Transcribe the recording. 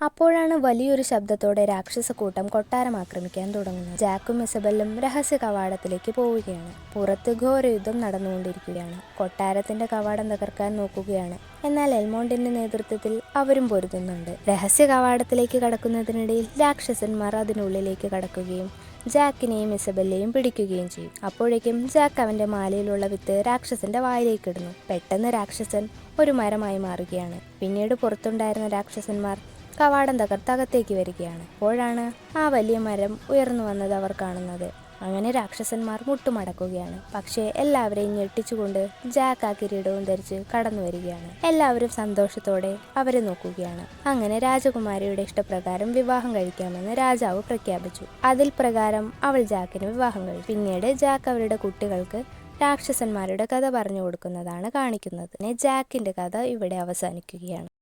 അപ്പോഴാണ് വലിയൊരു ശബ്ദത്തോടെ രാക്ഷസക്കൂട്ടം കൊട്ടാരം ആക്രമിക്കാൻ തുടങ്ങുന്നത്. ജാക്കും ഇസബല്ലും രഹസ്യ കവാടത്തിലേക്ക് പോവുകയാണ്. പുറത്ത് ഘോരയുദ്ധം നടന്നുകൊണ്ടിരിക്കുകയാണ്. കൊട്ടാരത്തിന്റെ കവാടം തകർക്കാൻ നോക്കുകയാണ്. എന്നാൽ എൽമോണ്ടിന്റെ നേതൃത്വത്തിൽ അവരും പൊരുതുന്നുണ്ട്. രഹസ്യ കവാടത്തിലേക്ക് കടക്കുന്നതിനിടയിൽ രാക്ഷസന്മാർ അതിനുള്ളിലേക്ക് കടക്കുകയും ജാക്കിനെയും ഇസബെല്ലയും പിടിക്കുകയും ചെയ്യും. അപ്പോഴേക്കും ജാക്ക് അവന്റെ മാലയിലുള്ള വിത്ത് രാക്ഷസന്റെ വായിലേക്ക് ഇടുന്നു. പെട്ടെന്ന് രാക്ഷസൻ ഒരു മരമായി മാറുകയാണ്. പിന്നീട് പുറത്തുണ്ടായിരുന്ന രാക്ഷസന്മാർ കവാടം തകർത്തകത്തേക്ക് വരികയാണ്. അപ്പോഴാണ് ആ വലിയ മരം ഉയർന്നു വന്നത് അവർ കാണുന്നത്. അങ്ങനെ രാക്ഷസന്മാർ മുട്ടുമടക്കുകയാണ്. പക്ഷേ എല്ലാവരെയും ഞെട്ടിച്ചുകൊണ്ട് ജാക്ക് ആ കിരീടവും ധരിച്ച് കടന്നു വരികയാണ്. എല്ലാവരും സന്തോഷത്തോടെ അവരെ നോക്കുകയാണ്. അങ്ങനെ രാജകുമാരിയുടെ ഇഷ്ടപ്രകാരം വിവാഹം കഴിക്കാമെന്ന് രാജാവ് പ്രഖ്യാപിച്ചു. അതിൽ പ്രകാരം അവൾ ജാക്കിന് വിവാഹം കഴിച്ചു. പിന്നീട് ജാക്ക് അവരുടെ കുട്ടികൾക്ക് രാക്ഷസന്മാരുടെ കഥ പറഞ്ഞു കൊടുക്കുന്നതാണ് കാണിക്കുന്നത്. ജാക്കിന്റെ കഥ ഇവിടെ അവസാനിക്കുകയാണ്.